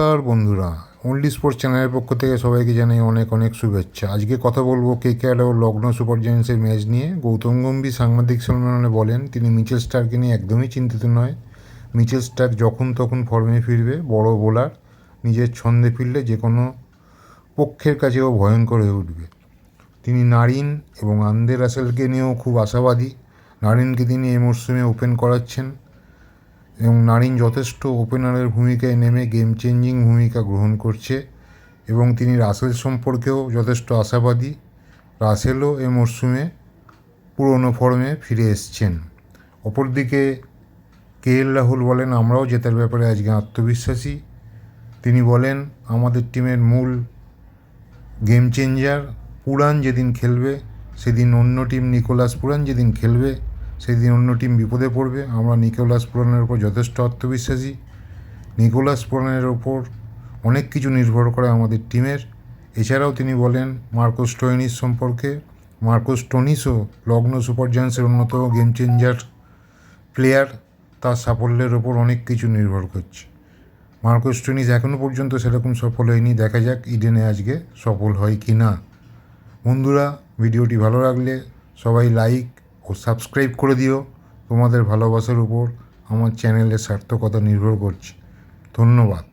নমস্কার বন্ধুরা only sports চ্যানেলের পক্ষ থেকে সবাইকে জানাই অনেক অনেক শুভেচ্ছা। আজকে কথা বলব কে কে ও লগ্ন সুপার জায়ান্টসের ম্যাচ নিয়ে। গৌতম গম্ভীর সাংবাদিক সম্মেলনে বলেন, তিনি মিচেল স্টারকে নিয়ে একদমই চিন্তিত নয়। মিচেল স্টার যখন তখন ফর্মে ফিরবে, বড় বোলার, নিজের ছন্দে ফিরলে যে কোনো পক্ষের কাছেও ভয়ঙ্কর হয়ে উঠবে। তিনি নারিন এবং আন্দে রাসেলকে নিয়েও খুব আশাবাদী। নারিনকে তিনি এই মরশুমে ওপেন করাচ্ছেন। এবং নারিন যথেষ্ট ওপেনারের ভূমিকায় নেমে গেম চেঞ্জিং ভূমিকা গ্রহণ করছে এবং তিনি রাসেল সম্পর্কেও যথেষ্ট আশাবাদী। রাসেলও এ মরশুমে পুরনো ফর্মে ফিরে এসছেন। অপরদিকে কে এল রাহুল বলেন, আমরাও জেতার ব্যাপারে আজকে আত্মবিশ্বাসী। তিনি বলেন, আমাদের টিমের মূল গেম চেঞ্জার পুরান যেদিন খেলবে, সেদিন অন্য টিম নিকোলাস পুরান যেদিন খেলবে সেদিন অন্য টিম বিপদে পড়বে। আমরা নিকোলাস পুরানের ওপর যথেষ্ট আত্মবিশ্বাসী। নিকোলাস পুরানের ওপর অনেক কিছু নির্ভর করে আমাদের টিমের এছাড়াও তিনি বলেন মার্কোস টোয়েনিস সম্পর্কে। মার্কোস টোনিসও লগ্ন সুপার জায়ান্টসের অন্যতম গেম চেঞ্জার প্লেয়ার তার সাফল্যের ওপর অনেক কিছু নির্ভর করছে। মার্কোস টোনিস এখনও পর্যন্ত সেরকম সফল হয়নি। দেখা যাক ইডেনে আজকে সফল হয় কি না বন্ধুরা, ভিডিওটি ভালো লাগলে সবাই লাইক ও সাবস্ক্রাইব করে দিও। তোমাদের ভালোবাসার উপর আমার চ্যানেলের সার্থকতা নির্ভর করছে। ধন্যবাদ।